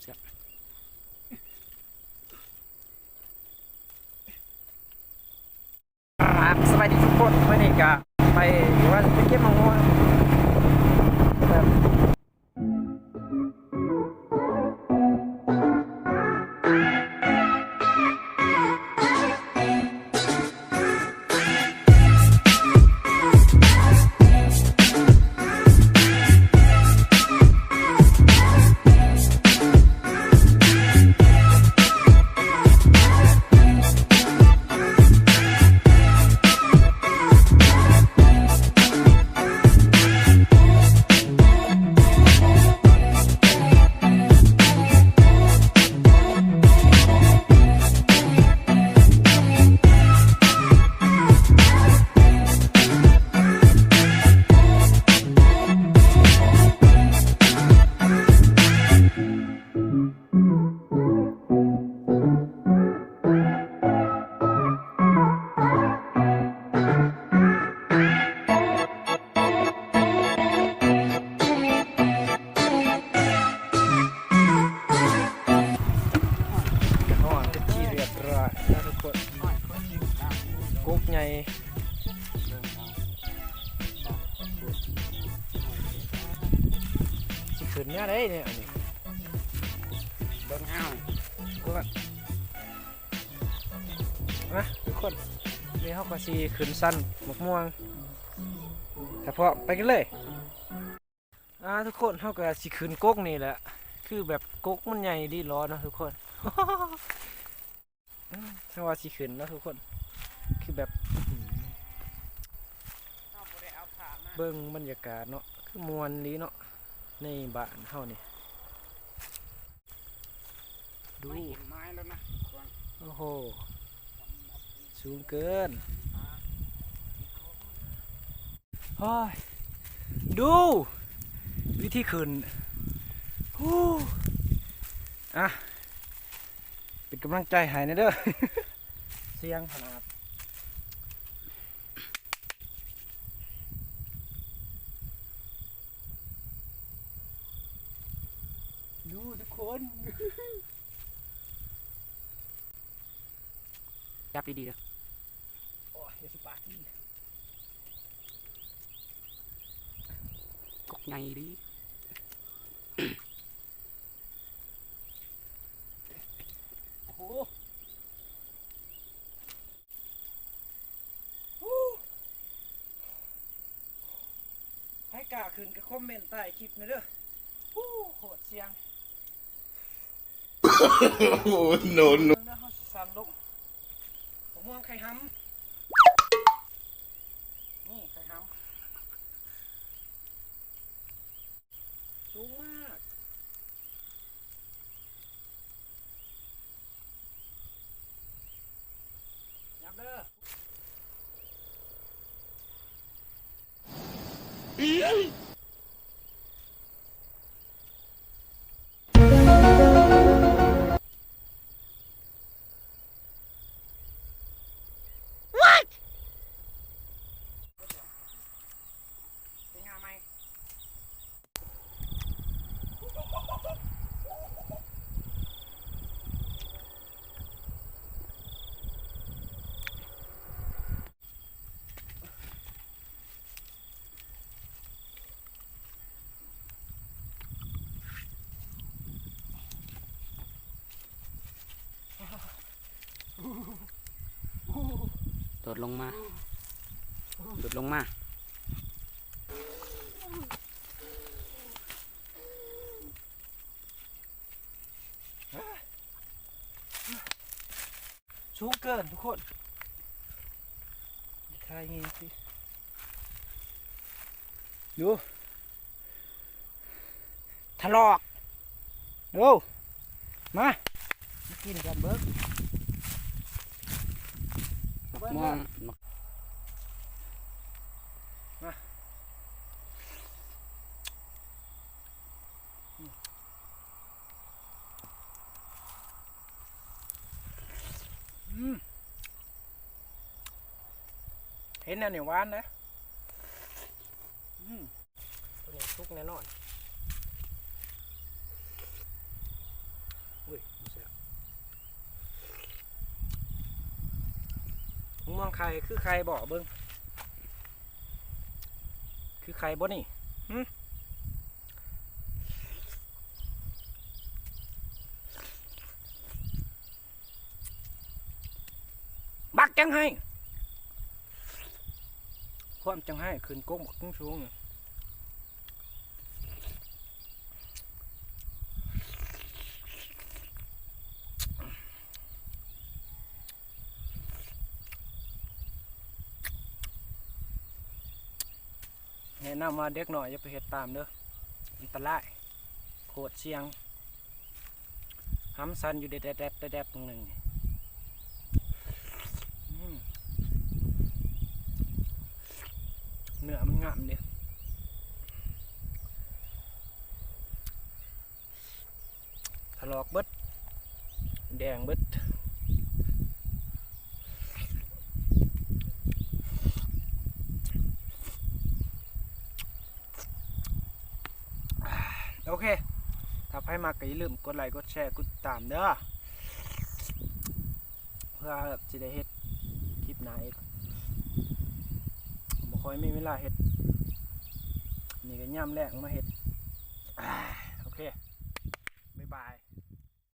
เสียบสวัสดีทุกคนวันนี้ก็ไปว่าไปเก็บมะม่วง เนี่ยได้เนี่ยอันนี้เบิ่งอ้าวก็นะทุกคนนี่เขาก็สีขึ้นสั้นหมกม่วงแต่พอไปกันเลยอ่าทุกคนเขาก็สีขึ้นก๊กนี่แหละ คือแบบก๊กมันใหญ่ดีร้อนนะทุกคนถ้าว่าสีขึ้นนะทุกคน คือแบบเบ่ได้งบรรยากาศเนาะคือมวนดีเนาะ ในบ้านเฮานี่ดู ไม่เห็นไม้แล้วนะก่อนโอ้โห สูงเกินโอ้ยดู วิธีขึ้นฮู้อะ เป็นกำลังใจใหายนะเด้อ เสียงขนาด ทุกคนจับดีๆเด้อโอ้ยอย่าสิปากกินกกใหญ่ดีโอ้โหฮู้ให้กล้าขึ้นก็คอมเมนต์ใต้คลิปหนะเด้อฮู้โหดเสียง Oh no no. แล้วเขาสิสั่นลงผมมองไข่ห้ำนี่ไข่ห้ำสูงมากยับเด้อ เป็นงานไหมโดลงมา โดดลงมา สูงเกินทุกคนใครงี้สิดูถลอกดูมา กินกันเบิก มักเบิ่งม่วงเบิ่งมักอืมเห็นอันนี้หวานนะอืมตัวนี้ทุกแน่นอนำไข่คือไข่บ่เบิ้งคือไข่บ่นี่บักจังให้ ความจังให้ขึ้นก้มกขึ้นสูงเนี่ย นะนำว่าเด็กหน่อยอย่าไปเห็ดตามเด้ออันตรายโคตรเสียงห้ำซันอยู่เด็ดๆๆๆตรงหนึ่งเนื้อมันงามเดียถลอกเบิดแดงเบิด โอ เค ถ้าใครมากก็อย่าลืมกดไลค์กดแชร์กดติดตามเด้อเพื่อจะได้เฮ็ดคลิปหน้าอีกบ่ค่อยมีเวลาเฮ็ดนี่ก็ย่ำแรกมาเฮ็ดโอเค